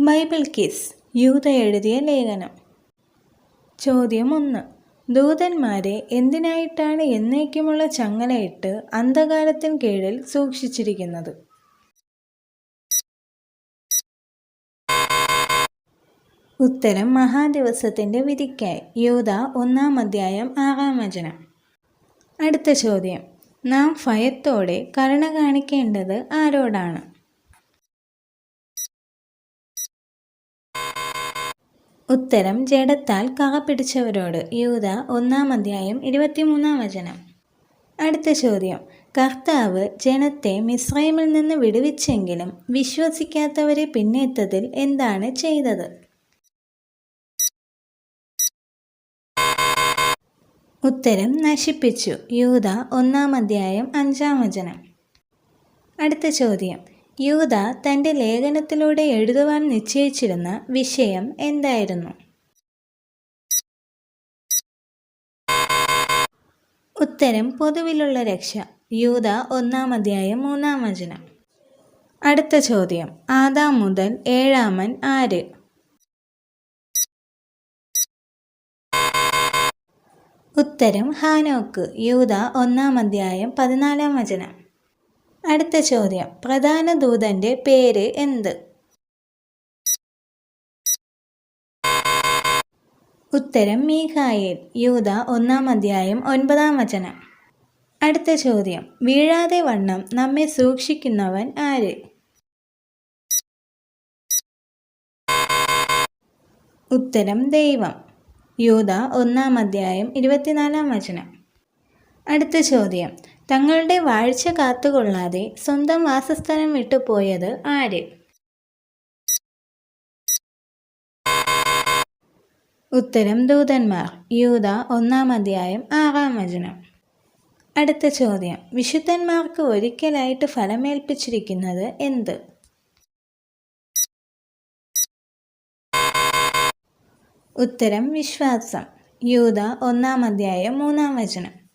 Bible kiss യൂത എഴുതിയ ലേഖനം. ചോദ്യം ഒന്ന് ദൂതന്മാരെ എന്തിനായിട്ടാണ് എന്നേക്കുമുള്ള ചങ്ങലയിട്ട് അന്ധകാരത്തിന് കീഴിൽ സൂക്ഷിച്ചിരിക്കുന്നത്? ഉത്തരം മഹാദിവസത്തിന്റെ വിധിക്കായി. യൂത ഒന്നാം അധ്യായം ആറാം വചനം. അടുത്ത ചോദ്യം. നാം ഭയത്തോടെ കരുണ കാണിക്കേണ്ടത് ആരോടാണ്? ഉത്തരം ജഡത്താൽ കാ പിടിച്ചവരോട് യൂത ഒന്നാം അധ്യായം ഇരുപത്തിമൂന്നാം വചനം. അടുത്ത ചോദ്യം. കർത്താവ് ജനത്തെ മിശ്രൈമിൽ നിന്ന് വിടുവിച്ചെങ്കിലും വിശ്വസിക്കാത്തവരെ പിന്നെത്തതിൽ എന്താണ് ചെയ്തത്? ഉത്തരം നശിപ്പിച്ചു. യൂത ഒന്നാം അധ്യായം അഞ്ചാം വചനം. അടുത്ത ചോദ്യം. യൂത തന്റെ ലേഖനത്തിലൂടെ എഴുതുവാൻ നിശ്ചയിച്ചിരുന്ന വിഷയം എന്തായിരുന്നു? ഉത്തരം പൊതുവിലുള്ള രക്ഷ. യൂത ഒന്നാം അധ്യായം മൂന്നാം വചനം. അടുത്ത ചോദ്യം. ആദാം മുതൽ ഏഴാമൻ ആര്? ഉത്തരം ഹാനോക്ക്. യൂത ഒന്നാം അധ്യായം പതിനാലാം വചനം. അടുത്ത ചോദ്യം. പ്രധാന ദൂതന്റെ പേര് എന്ത്? ഉത്തരം മീഖായേൽ. യൂത ഒന്നാം അധ്യായം ഒൻപതാം വചനം. അടുത്ത ചോദ്യം. വീഴാതെ വണ്ണം നമ്മെ സൂക്ഷിക്കുന്നവൻ ആര്? ഉത്തരം ദൈവം. യൂത ഒന്നാം അധ്യായം ഇരുപത്തിനാലാം വചനം. അടുത്ത ചോദ്യം. തങ്ങളുടെ വാഴ്ച കാത്തുകൊള്ളാതെ സ്വന്തം വാസസ്ഥലം വിട്ടുപോയത് ആര്? ഉത്തരം ദൂതന്മാർ. യൂത ഒന്നാം അധ്യായം ആറാം വചനം. അടുത്ത ചോദ്യം. വിശുദ്ധന്മാർക്ക് ഒരിക്കലായിട്ട് ഫലമേൽപ്പിച്ചിരിക്കുന്നത് എന്ത്? ഉത്തരം വിശ്വാസം. യൂത ഒന്നാം അധ്യായം മൂന്നാം വചനം.